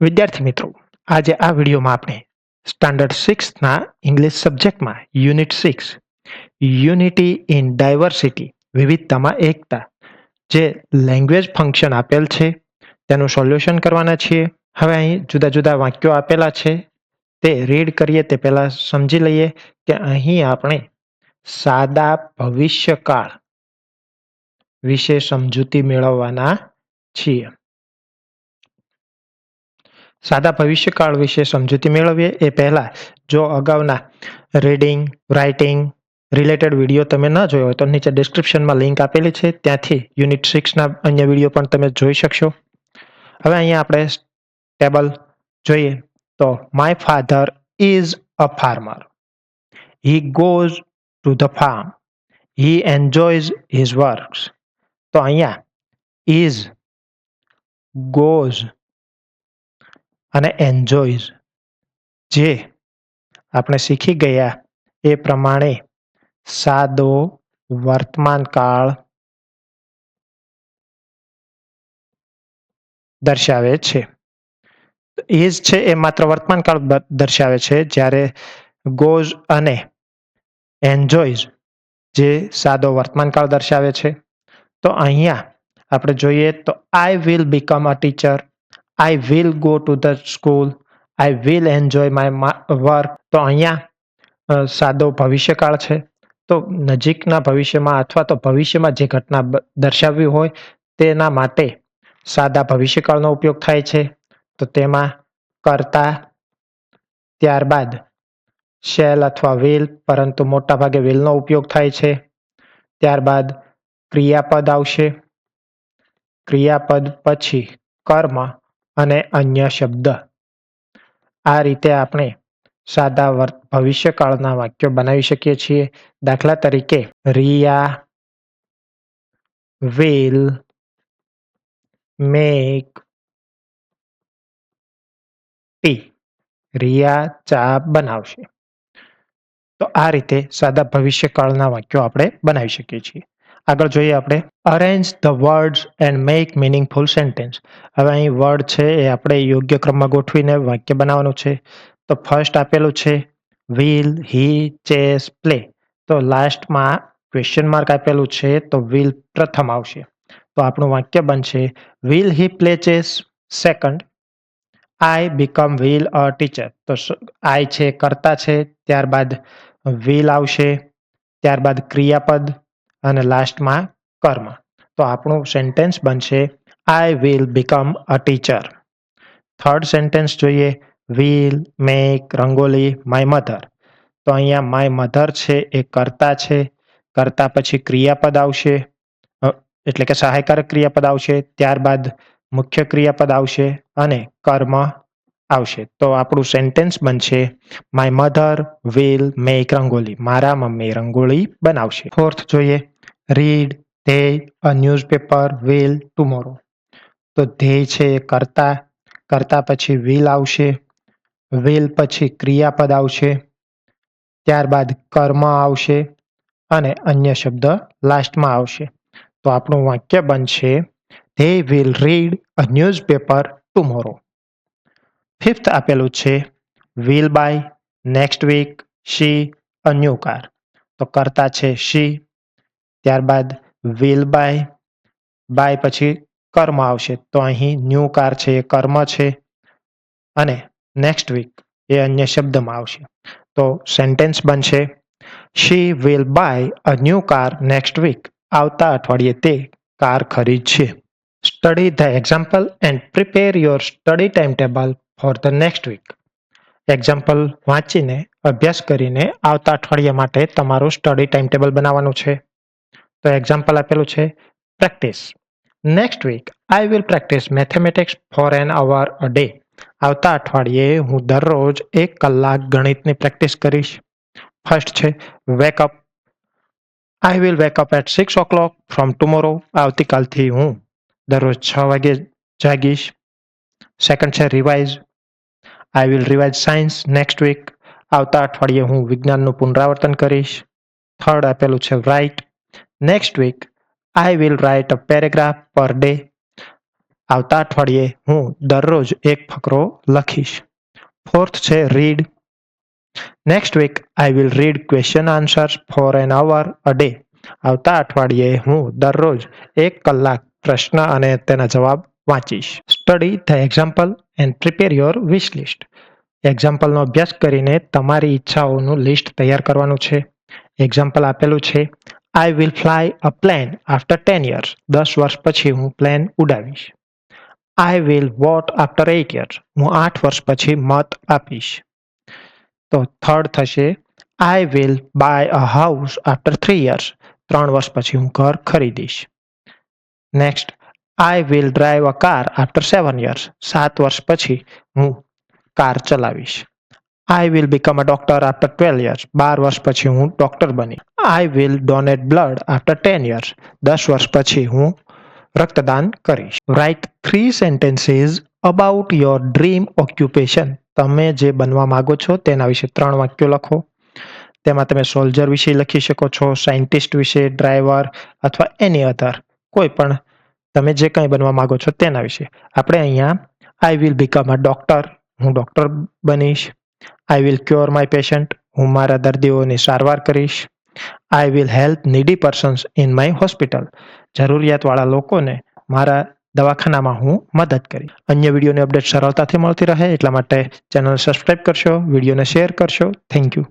વિદ્યાર્થી મિત્રો, આજે આ વિડીયોમાં આપણે સ્ટાન્ડર્ડ સિક્સના English સબ્જેક્ટમાં unit six unity in diversity વિવિધતામાં એકતા, જે લેંગ્વેજ ફંક્શન આપેલ છે, તેનું સોલ્યુશન કરવાના છીએ. હવે અહીં જુદા જુદા વાક્યો આપેલા છે. તે રીડ કરીએ, તે પહેલાં સમજી લઈએ કે અહીં આપણે સાદા ભવિષ્યકાળ વિશે સમજૂતી મેળવવાના છીએ. સાદા ભવિષ્યકાળ વિશે સમજૂતી મેળવીએ એ પહેલાં જો અગાઉના રીડિંગ રાઇટિંગ રિલેટેડ વીડિયો તમે ન જોયો હોય તો નીચે ડિસ્ક્રિપ્શનમાં લિંક આપેલી છે. ત્યાંથી યુનિટ સિક્સના અન્ય વીડિયો પણ તમે જોઈ શકશો. હવે અહીંયા આપણે ટેબલ જોઈએ તો my father is a farmer he goes to the farm he enjoys his works તો અહીંયા ઇઝ ગોઝ અને એન્જોયઝ જે આપણે શીખી ગયા એ પ્રમાણે સાદો વર્તમાન કાળ દર્શાવે છે. ઇઝ છે, એ માત્ર વર્તમાન કાળ બ- દર્શાવે છે, જ્યારે ગોઝ અને એન્જોયઝ જે સાદો વર્તમાન કાળ દર્શાવે છે. તો અહીંયા આપણે જોઈએ તો I will become a teacher I will go to the school I will enjoy my work તો અહીંયા સાદો ભવિષ્યકાળ છે. તો નજીકના ભવિષ્યમાં અથવા તો ભવિષ્યમાં જે ઘટના દર્શાવવી હોય, તેના માટે સાદા ભવિષ્યકાળનો ઉપયોગ થાય છે. તો તેમાં કરતા ત્યારબાદ શેલ અથવા વેલ પરંતુ મોટાભાગે વેલનો ઉપયોગ થાય છે. ત્યારબાદ ક્રિયાપદ આવશે. ક્રિયાપદ પછી કર્મ અને અન્ય શબ્દ. આ રીતે આપણે સાદા વર્ત, ભવિષ્યકાળના વાક્યો બનાવી શકીએ છીએ. દાખલા તરીકે, Riya, will, make, tea. Riya ચા બનાવશે. તો આ રીતે સાદા ભવિષ્યકાળના વાક્યો આપણે બનાવી શકીએ છીએ. આગળ જોઈએ આપણે. Arrange the words and make meaningful sentence હવે અહીં વર્ડ છે એ આપણે યોગ્ય ક્રમમાં ગોઠવીને વાક્ય બનાવવાનું છે. તો ફર્સ્ટ આપેલું છે વિલ હી ચેસ પ્લે તો લાસ્ટમાં ક્વેશ્ચન માર્ક આપેલું છે, તો વિલ પ્રથમ આવશે. તો આપણું વાક્ય બનશે will he play chess second I become will a teacher તો આઈ છે, કરતા છે, ત્યારબાદ વિલ આવશે, ત્યારબાદ ક્રિયાપદ અને લાસ્ટમાં કર્મ. તો આપણું સેન્ટેન્સ બનશે I will become a teacher third sentence જોઈએ will make rangoli my mother તો અહીંયા માય મધર છે, એ કરતા છે. કરતા પછી ક્રિયાપદ આવશે. એટલે કે સહાયકારક ક્રિયાપદ આવશે. ત્યારબાદ મુખ્ય ક્રિયાપદ આવશે અને કર્મ આવશે. તો આપણું સેન્ટેન્સ બનશે my mother will make rangoli. મારા મમ્મી રંગોળી બનાવશે. ફોર્થ જોઈએ read they a newspaper will tomorrow તો ધ્યેય છે એ કરતા કરતા પછી વિલ આવશે વિલ પછી ક્રિયાપદ આવશે, ત્યારબાદ કર્મ આવશે અને અન્ય શબ્દ લાસ્ટમાં આવશે. તો આપણું વાક્ય બનશે they will read a newspaper tomorrow fifth આપેલું છે will buy next week she a new car તો કરતા છે શી ત્યારબાદ વિલ બાય બાય પછી કર્મ આવશે. તો અહીં ન્યૂ કાર છે, એ કર્મ છે. અને નેક્સ્ટ વીક એ અન્ય શબ્દમાં આવશે. તો સેન્ટેન્સ બનશે she will buy a new car next week આવતા અઠવાડિયે તે કાર ખરીદશે. Study the example and prepare your study time table for the next week example વાંચીને, અભ્યાસ કરીને આવતા અઠવાડિયા માટે તમારું સ્ટડી ટાઈમ ટેબલ બનાવવાનું છે. તો એક્ઝામ્પલ આપેલું છે practice next week I will practice mathematics for an hour a day આવતા અઠવાડિયે હું દરરોજ એક કલાક ગણિતની પ્રેક્ટિસ કરીશ. ફર્સ્ટ છે wake up I will wake up at six o'clock from tomorrow આવતીકાલથી હું દરરોજ છ વાગે જાગીશ. સેકન્ડ છે revise I will revise science next week આવતા અઠવાડિયે હું વિજ્ઞાનનું પુનરાવર્તન કરીશ. થર્ડ આપેલું છે write next week I will write a paragraph per day આવતા અઠવાડિયે હું દરરોજ એક ફકરો લખીશ. ફોર્થ છે read next week I will read question answers for an hour a day આવતા અઠવાડિયે હું દરરોજ એક કલાક પ્રશ્ન અને તેના જવાબ વાંચીશ. Study the example and prepare your wish list એક્ઝામ્પલનો અભ્યાસ કરીને તમારી ઈચ્છાઓનું લિસ્ટ તૈયાર કરવાનું છે. એક્ઝામ્પલ આપેલું છે. I will fly a plane after ten years દસ વર્ષ પછી હું plane ઉડાવીશ. I will vote after eight years હું આઠ વર્ષ પછી મત આપીશ. તો થર્ડ થશે I will buy a house after three years ત્રણ વર્ષ પછી હું ઘર ખરીદીશ. Next I will drive a car after seven years સાત વર્ષ પછી હું કાર ચલાવીશ. I will become a doctor after twelve years બાર વર્ષ પછી હું ડોક્ટર બની. I will donate blood after ten years દસ વર્ષ પછી હું રક્તદાન કરીશ. Write three sentences about your dream occupation તમે જે બનવા માંગો છો તેના વિશે ત્રણ વાક્યો લખો. તેમાં તમે સોલ્જર વિશે લખી શકો છો સાયન્ટિસ્ટ વિશે ડ્રાઈવર અથવા એની અધર કોઈ પણ તમે જે કંઈ બનવા માંગો છો તેના વિશે. આપણે અહીંયા I will become a doctor હું doctor બનીશ. I will cure my patient હું મારા દર્દીઓની સારવાર કરીશ. I will help needy persons in my hospital જરૂરિયાતવાળા લોકોને મારા દવાખાનામાં હું મદદ કરી અન્ય વિડીયોની અપડેટ સરળતાથી મળતી રહે એટલા માટે ચેનલ સબસ્ક્રાઇબ કરશો, વિડીયોને શેર કરશો. Thank you